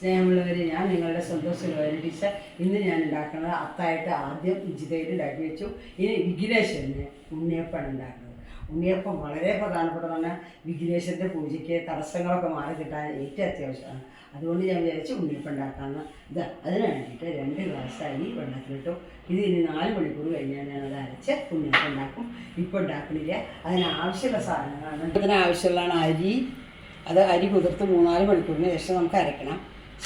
സ്നേഹമുള്ളവർ ഞാൻ നിങ്ങളുടെ സ്വന്തം സുരവരി ടീച്ചർ ഇന്ന് ഞാൻ ഉണ്ടാക്കുന്നത് അത്തായിട്ട് ആദ്യം ഇഞ്ചിതൈര് ഉണ്ടാക്കി വെച്ചു. ഇനി വിഘ്നേശ്വരന് ഉണ്ണിയപ്പാണ് ഉണ്ടാക്കുന്നത്. ഉണ്ണിയപ്പം വളരെ പ്രധാനപ്പെട്ടതാണ്. വിഘ്നേശന്റെ പൂജയ്ക്ക് തടസ്സങ്ങളൊക്കെ മാറി കിട്ടാൻ ഏറ്റവും അത്യാവശ്യമാണ്. അതുകൊണ്ട് ഞാൻ വിചാരിച്ചു ഉണ്ണിയപ്പം ഉണ്ടാക്കാമെന്ന് ഇത് അതിന് വേണ്ടിയിട്ട് രണ്ട് ഗ്ലാസ് അരി വെള്ളത്തിലിട്ടു ഇത് ഇനി നാല് മണിക്കൂർ കഴിഞ്ഞാൽ ഞാനത് അരച്ച് ഉണ്ണിയപ്പം ഉണ്ടാക്കും. ഇപ്പോൾ ഉണ്ടാക്കണില്ല. അതിനാവശ്യമുള്ള സാധനങ്ങളാണ്. അതിനാവശ്യമുള്ളതാണ് അരി. അത് അരി കുതിർത്ത് മൂന്നാൽ മണിക്കൂറിന് ശേഷം നമുക്ക് അരയ്ക്കണം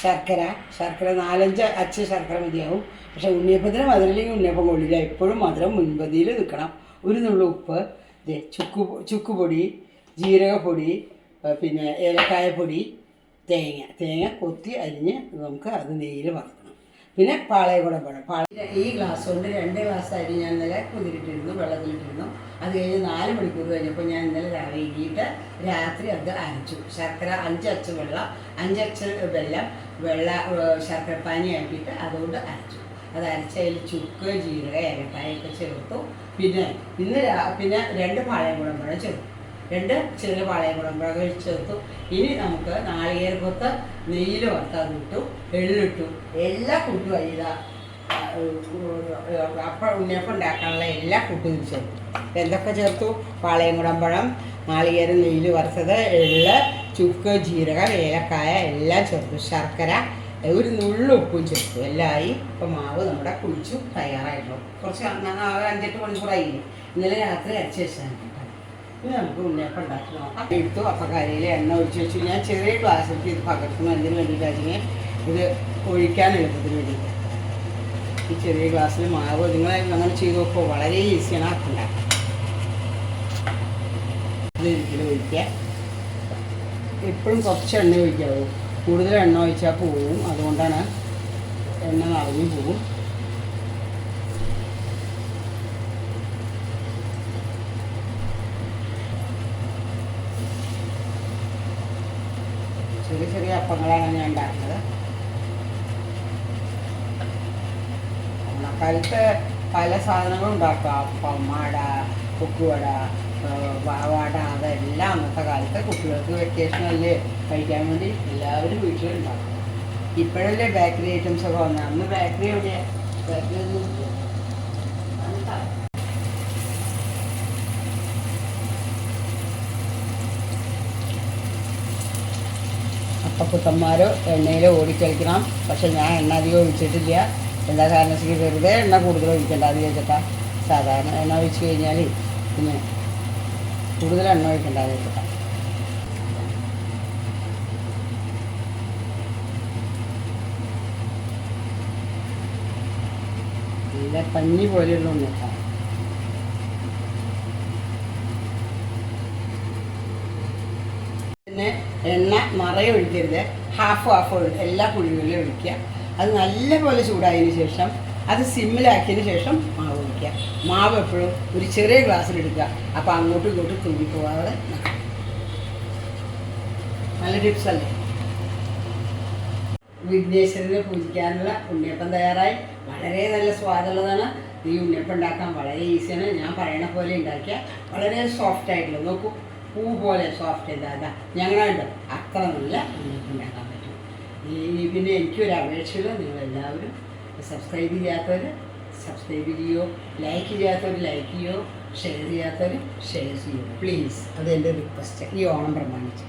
ശർക്കര ശർക്കര നാലഞ്ച് അച്ച് ശർക്കര മതിയാവും. പക്ഷേ ഉണ്ണിയപ്പത്തിന് മധുരമില്ലെങ്കിൽ ഉണ്ണിയപ്പം കൊള്ളില്ല. എപ്പോഴും മധുരം മുൻപതിയിൽ നിൽക്കണം. ഒരു നുള്ളു ഉപ്പ് ചുക്ക് ചുക്കുപൊടി ജീരകപ്പൊടി പിന്നെ ഏലക്കായപ്പൊടി തേങ്ങ. തേങ്ങ കൊത്തി അരിഞ്ഞ് നമുക്ക് അത് നെയ്യിൽ വറുക്കണം പിന്നെ പാളയകുടം വേണം പാള ഈ ഗ്ലാസ് കൊണ്ട് രണ്ട് ഗ്ലാസ് അരി ഞാൻ ഇന്നലെ കുതിരിട്ടിരുന്നു വെള്ളത്തിലിട്ടിരുന്നു. അത് കഴിഞ്ഞ് നാല് മണിക്കൂർ കഴിഞ്ഞപ്പോൾ ഞാൻ ഇന്നലെ രാവിലെ രാത്രി അത് അരച്ചു. ശർക്കര അഞ്ചച്ച് വെള്ളം അഞ്ചച്ച് വെള്ളം വെള്ള ശർക്കര ശർക്കരപ്പാനി ആക്കിയിട്ട് അതുകൊണ്ട് അരച്ചു. അത് അരച്ചതിൽ ചുക്ക് ജീരക ഏലക്കായൊക്കെ ചേർത്തു. പിന്നെ ഇന്ന് പിന്നെ രണ്ട് പാളയം കുടമ്പഴം ചേർത്തു. രണ്ട് ചെറിയ പാളയം കുടമ്പഴം ചേർത്തു. ഇനി നമുക്ക് നാളികേരക്കൊത്ത് നെയ്യിൽ വറുത്തത് ഇട്ടു എള്ളിട്ടു എല്ലാ കൂട്ടും അരിതാ അപ്പം ഉണ്ണിയപ്പം ഉണ്ടാക്കാനുള്ള എല്ലാ ഇതിൽ ചേർത്തു. എന്തൊക്കെ ചേർത്തു? പാളയം കുടമ്പഴം നാളികേരം നെയ്യിൽ വറുത്തത് എള്ള് ചുക്ക് ജീരകം ഏലക്കായ എല്ലാം ചേർത്തു. ശർക്കര ഒരു നുള്ളു ഉപ്പും ചേർത്തു. എല്ലാം ആയി ഇപ്പം മാവ് നമ്മുടെ കുഴിച്ചു തയ്യാറായിട്ടുള്ളൂ കുറച്ച് അഞ്ചെട്ട് മണിക്കൂറായി ഇന്നലെ രാത്രി അരച്ച് വെച്ചാൽ ഇനി നമുക്ക് ഉണ്ണിയപ്പം ഉണ്ടാക്കി നോക്കാം എടുത്തു എണ്ണ ഒഴിച്ച് വെച്ചു ഞാൻ ചെറിയ ഗ്ലാസ്സിലേക്ക് ഇത് പകർത്തുന്നു എന്തിനു വേണ്ടിയിട്ടാണെങ്കിൽ ഇത് ഒഴിക്കാൻ എളുപ്പത്തിന് വേണ്ടിയിട്ട്. ഈ ചെറിയ ഗ്ലാസ്സിൽ മാവ് നിങ്ങൾ അങ്ങനെ ചെയ്ത് നോക്കുമ്പോൾ വളരെ ഈസിയാണ് ആക്കുണ്ടാക്കുക ഇത് ഇതിൽ ഒഴിക്കുക. എപ്പോഴും കുറച്ച് എണ്ണ ഒഴിക്കാവൂ. കൂടുതൽ എണ്ണ ഒഴിച്ചാൽ പോവും. അതുകൊണ്ടാണ് എണ്ണ നിറഞ്ഞു പോവും. ചെറിയ അപ്പങ്ങളാണ് ഞാൻ ഉണ്ടാക്കുന്നത്. ഓണക്കാലത്ത് പല സാധനങ്ങളും ഉണ്ടാക്കാം. അപ്പം വട കുക്കുവട വാവാട അതെല്ലാം അന്നത്തെ കാലത്ത് കുട്ടികൾക്ക് വെക്കേഷനല്ലേ കഴിക്കാൻ വേണ്ടി എല്ലാവരും വീട്ടിലുണ്ടാക്കും. ഇപ്പോഴല്ലേ ബേക്കറി ഐറ്റംസ് ഒക്കെ വന്നത് അന്ന് ബേക്കറി എവിടെയാണ് ബേക്കറി ഒന്നും ഇല്ല. അന്ന് അപ്പക്കുട്ടന്മാരോ എണ്ണയിലോ ഓടിക്കളിക്കണം പക്ഷെ ഞാൻ എണ്ണ അധികം ഒഴിച്ചിട്ടില്ല. എന്താ കാരണം വെച്ചാൽ വെറുതെ എണ്ണ കൂടുതൽ ഒഴിക്കണ്ട അത് വെച്ചിട്ടാ സാധാരണ എണ്ണ ഒഴിച്ച് കഴിഞ്ഞാൽ പിന്നെ കൂടുതൽ എണ്ണ ഒഴിക്കണ്ട അത് നല്ല പഞ്ഞി പോലെയുള്ള ഒന്നിട്ടാണ് പിന്നെ എണ്ണ നിറയെ ഒഴിക്കരുത്. ഹാഫ് ഹാഫ് എല്ലാ കുഴികളിലും ഒഴിക്കുക. അത് നല്ലപോലെ ചൂടായതിന് ശേഷം അത് സിമ്മിലാക്കിയതിന് ശേഷം മാവ് ഒഴിക്കുക. മാവ് എപ്പോഴും ഒരു ചെറിയ ഗ്ലാസ്സിൽ എടുക്കുക. അപ്പോൾ അങ്ങോട്ടും ഇങ്ങോട്ടും തൂങ്ങിപ്പോവാതെ. നല്ല ടിപ്സ് അല്ലേ? വിഘ്നേശ്വരനെ പൂജിക്കാനുള്ള ഉണ്ണിയപ്പം തയ്യാറായി. വളരെ നല്ല സ്വാദുള്ളതാണ്. ഈ ഉണ്ണിയപ്പം ഉണ്ടാക്കാൻ വളരെ ഈസിയാണ് ഞാൻ പറയണ പോലെ ഉണ്ടാക്കിയ വളരെ സോഫ്റ്റ് ആയിട്ടുള്ളത്. നോക്കൂ പൂ പോലെ സോഫ്റ്റ് ഇതാകാം ഞങ്ങളുണ്ട് അത്ര നല്ല ഉണ്ണിയപ്പം ഉണ്ടാക്കാൻ പറ്റും. ഈ പിന്നെ എനിക്കൊരു അപേക്ഷയുള്ളൂ നിങ്ങളെല്ലാവരും സബ്സ്ക്രൈബ് ചെയ്യാത്തവർ സബ്സ്ക്രൈബ് ചെയ്യോ ലൈക്ക് ചെയ്യാത്തവർ ലൈക്ക് ചെയ്യോ ഷെയർ ചെയ്യാത്തവർ ഷെയർ ചെയ്യോ. പ്ലീസ് അതെന്റെ റിക്വസ്റ്റ് ഈ ഓണം പ്രമാണിച്ച്.